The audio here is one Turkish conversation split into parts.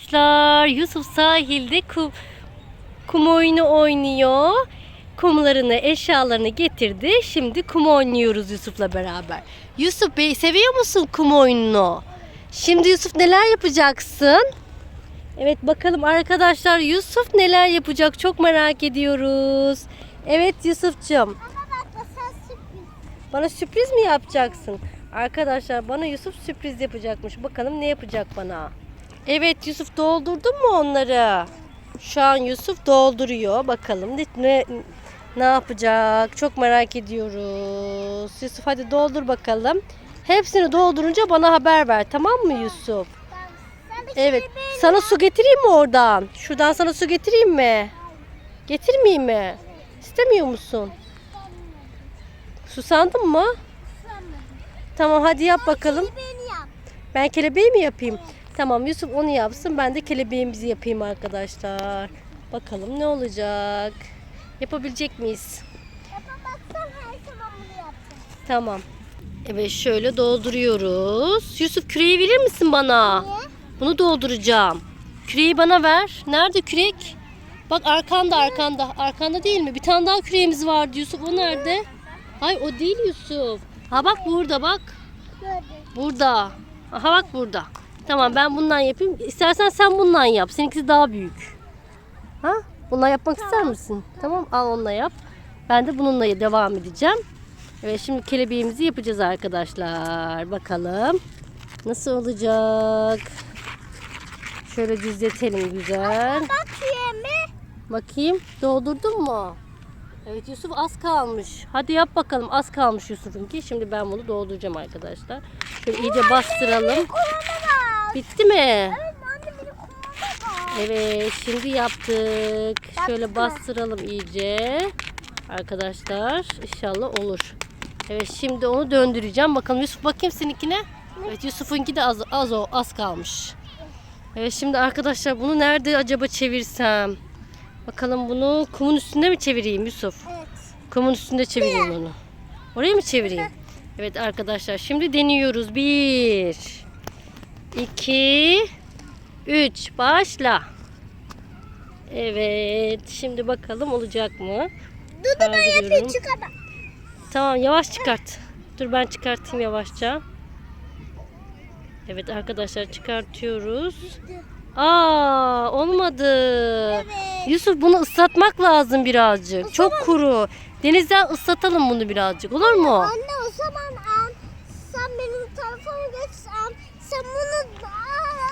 Arkadaşlar Yusuf sahilde kum, kum oyunu oynuyor. Kumlarını, eşyalarını getirdi. Şimdi kum oynuyoruz Yusuf'la beraber. Yusuf Bey seviyor musun kum oyununu? Şimdi Yusuf neler yapacaksın? Evet bakalım arkadaşlar Yusuf neler yapacak çok merak ediyoruz. Evet Yusuf'cum bana sürpriz mi yapacaksın? Arkadaşlar bana Yusuf sürpriz yapacakmış. Bakalım ne yapacak bana? Evet Yusuf doldurdun mu onları? Şu an Yusuf dolduruyor. Bakalım ne, ne, yapacak? Çok merak ediyoruz. Yusuf hadi doldur bakalım. Hepsini doldurunca bana haber ver. Tamam mı Yusuf? Evet. Sana su getireyim mi oradan? Şuradan sana su getireyim mi? Getirmeyeyim mi? İstemiyor musun? Susandın mı? Tamam hadi yap bakalım. Ben kelebeği mi yapayım? Tamam Yusuf onu yapsın. Ben de kelebeğimizi yapayım arkadaşlar. Bakalım ne olacak? Yapabilecek miyiz? Tamam. Evet şöyle dolduruyoruz. Yusuf küreği verir misin bana? Bunu dolduracağım. Küreği bana ver. Nerede kürek? Bak arkanda arkanda. Arkanda değil mi? Bir tane daha küreğimiz vardı Yusuf. O nerede? Ay o değil Yusuf. Ha bak burada bak. Burada. Aha bak burada. Tamam ben bundan yapayım. İstersen sen bundan yap. Seninkisi daha büyük. Ha? Bundan yapmak ister misin? Tamam al onunla yap. Ben de bununla devam edeceğim. Evet şimdi kelebeğimizi yapacağız arkadaşlar. Bakalım. Nasıl olacak? Şöyle düzletelim güzel. Bakayım doldurdun mu? Evet Yusuf az kalmış. Hadi yap bakalım az kalmış Yusuf'unki. Şimdi ben bunu dolduracağım arkadaşlar. Şöyle iyice bastıralım. Bitti mi? Evet şimdi yaptık. Şöyle bastıralım iyice. Arkadaşlar inşallah olur. Evet şimdi onu döndüreceğim. Bakalım Yusuf bakayım seninkine. Evet Yusuf'unki de az az o az kalmış. Evet şimdi arkadaşlar bunu nerede acaba çevirsem? Bakalım bunu kumun üstünde mi çevireyim Yusuf? Kumun üstünde çevireyim onu. Oraya mı çevireyim? Evet arkadaşlar şimdi deniyoruz. Bir, iki, üç. Başla. Evet. Şimdi bakalım olacak mı? Kaldırıyorum. Tamam yavaş çıkart. Dur ben çıkartayım yavaşça. Evet arkadaşlar çıkartıyoruz. Aa olmadı. Yusuf bunu ıslatmak lazım birazcık. Çok kuru. Denizden ıslatalım bunu birazcık. Olur mu? Anne o zaman am, sen benim telefonu geç am, sen bunu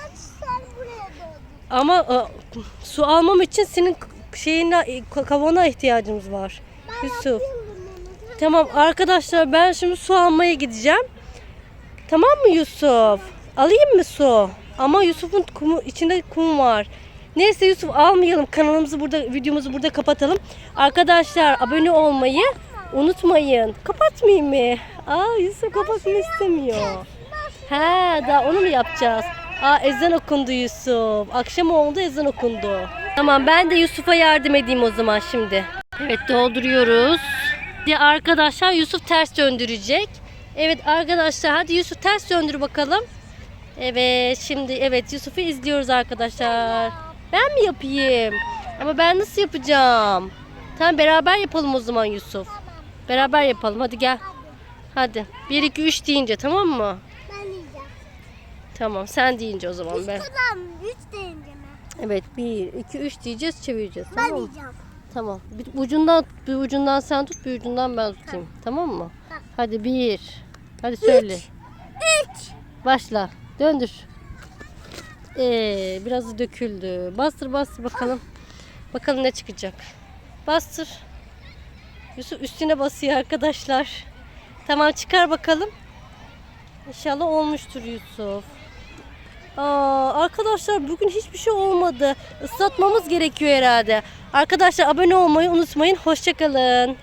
aç sen buraya. Ama e, su almam için senin şeyine e, kavana ihtiyacımız var. Yusuf. Yapayım bunu. Tamam arkadaşlar ben şimdi su almaya gideceğim. Tamam mı Yusuf? Alayım mı su? Ama Yusuf'un kumu, içinde kum var. Neyse Yusuf almayalım. Kanalımızı burada, videomuzu burada kapatalım. Arkadaşlar abone olmayı unutmayın. Kapatmayayım mı? Aa Yusuf kapatmayı istemiyor. He daha onu mu yapacağız? Aa ezan okundu Yusuf. Akşam oldu ezan okundu. Tamam ben de Yusuf'a yardım edeyim o zaman şimdi. Evet dolduruyoruz. Diye arkadaşlar Yusuf ters döndürecek. Evet arkadaşlar hadi Yusuf ters döndür bakalım. Evet şimdi evet Yusuf'u izliyoruz arkadaşlar. Ben mi yapayım? Ama ben nasıl yapacağım? Tamam beraber yapalım o zaman Yusuf. Beraber yapalım hadi gel. Hadi 1 2 3 deyince tamam mı? Tamam sen deyince o zaman ben. Tamam, üç deyince mi? Evet 1 2 3 diyeceğiz çevireceğiz Ben tamam mı? yiyeceğim. Tamam. Bir ucundan bir ucundan sen tut, bir ucundan ben tutayım. Tamam mı? Tamam. Hadi bir. Hadi söyle. Üç. Başla. Döndür. Ee, biraz da döküldü. Bastır bastır bakalım. Bakalım ne çıkacak. Bastır. Yusuf üstüne basıyor arkadaşlar. Tamam çıkar bakalım. İnşallah olmuştur Yusuf. Aa, arkadaşlar bugün hiçbir şey olmadı. Islatmamız gerekiyor herhalde. Arkadaşlar abone olmayı unutmayın. Hoşçakalın.